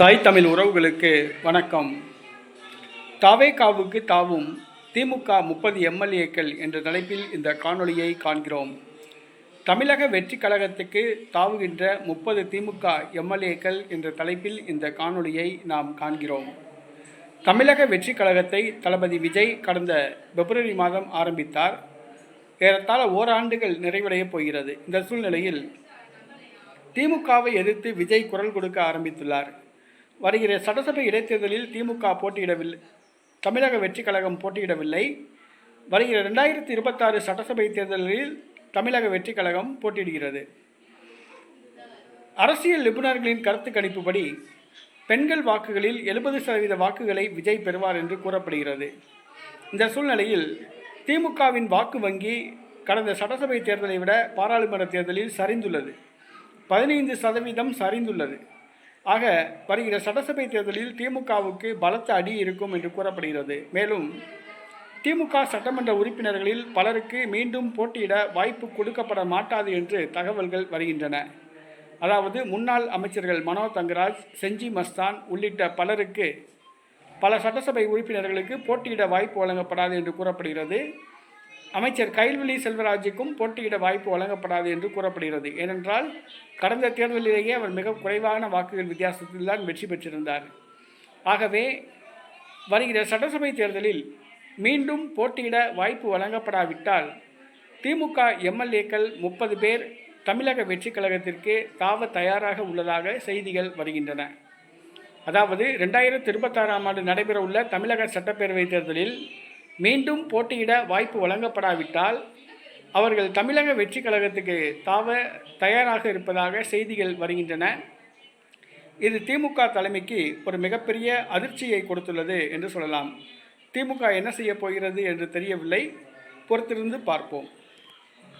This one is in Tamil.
தாய் தமிழ் உறவுகளுக்கு வணக்கம். தாவேகாவுக்கு தாவும் திமுக முப்பது எம்எல்ஏக்கள் என்ற தலைப்பில் இந்த காணொளியை காண்கிறோம். தமிழக வெற்றி கழகத்துக்கு தாவுகின்ற முப்பது திமுக எம்எல்ஏக்கள் என்ற தலைப்பில் இந்த காணொளியை நாம் காண்கிறோம். தமிழக வெற்றி கழகத்தை தளபதி விஜய் கடந்த பிப்ரவரி மாதம் ஆரம்பித்தார். ஏறத்தாழ ஓராண்டுகள் நிறைவடையப் போகிறது. இந்த சூழ்நிலையில் திமுகவை எதிர்த்து விஜய் குரல் கொடுக்க ஆரம்பித்துள்ளார். வருகிற சட்டசபை இடைத்தேர்தலில் திமுக போட்டியிடவில்லை. தமிழக வெற்றி கழகம் போட்டியிடவில்லை. வருகிற ரெண்டாயிரத்தி இருபத்தாறு சட்டசபை தேர்தலில் தமிழக வெற்றி கழகம் போட்டியிடுகிறது. அரசியல் நிபுணர்களின் கருத்து கணிப்புப்படி பெண்கள் வாக்குகளில் எழுபது சதவீத வாக்குகளை விஜய் பெறுவார் என்று கூறப்படுகிறது. இந்த சூழ்நிலையில் திமுகவின் வாக்கு வங்கி கடந்த சட்டசபை தேர்தலை விட பாராளுமன்ற தேர்தலில் சரிந்துள்ளது. பதினைந்து சதவீதம் சரிந்துள்ளது. ஆக வருகிற சட்டசபை தேர்தலில் திமுகவுக்கு பலத்த அடி இருக்கும் என்று கூறப்படுகிறது. மேலும் திமுக சட்டமன்ற உறுப்பினர்களில் பலருக்கு மீண்டும் போட்டியிட வாய்ப்பு கொடுக்கப்பட மாட்டாது என்று தகவல்கள் வருகின்றன. அதாவது முன்னாள் அமைச்சர்கள் மனோ தங்கராஜ் செஞ்சி மஸ்தான் உள்ளிட்ட பலருக்கு பல சட்டசபை உறுப்பினர்களுக்கு போட்டியிட வாய்ப்பு வழங்கப்படாது என்று கூறப்படுகிறது. அமைச்சர் கைல்வெளி செல்வராஜுக்கும் போட்டியிட வாய்ப்பு வழங்கப்படாது என்று கூறப்படுகிறது. ஏனென்றால் கடந்த தேர்தலிலேயே அவர் மிக குறைவான வாக்குகள் வித்தியாசத்தில் தான் வெற்றி பெற்றிருந்தார். ஆகவே வருகிற சட்டசபை தேர்தலில் மீண்டும் போட்டியிட வாய்ப்பு வழங்கப்படாவிட்டால் திமுக எம்எல்ஏக்கள் முப்பது பேர் தமிழக வெற்றி கழகத்திற்கு தாவ தயாராக உள்ளதாக செய்திகள் வருகின்றன. அதாவது ரெண்டாயிரத்தி இருபத்தாறாம் ஆண்டு நடைபெறவுள்ள தமிழக சட்டப்பேரவைத் தேர்தலில் மீண்டும் போட்டியிட வாய்ப்பு வழங்கப்படாவிட்டால் அவர்கள் தமிழக வெற்றி கழகத்துக்கு தாவ தயாராக இருப்பதாக செய்திகள் வருகின்றன. இது திமுக தலைமைக்கு ஒரு மிகப்பெரிய அதிர்ச்சியை கொடுத்துள்ளது என்று சொல்லலாம். திமுக என்ன செய்ய போகிறது என்று தெரியவில்லை. பொறுத்திருந்து பார்ப்போம்.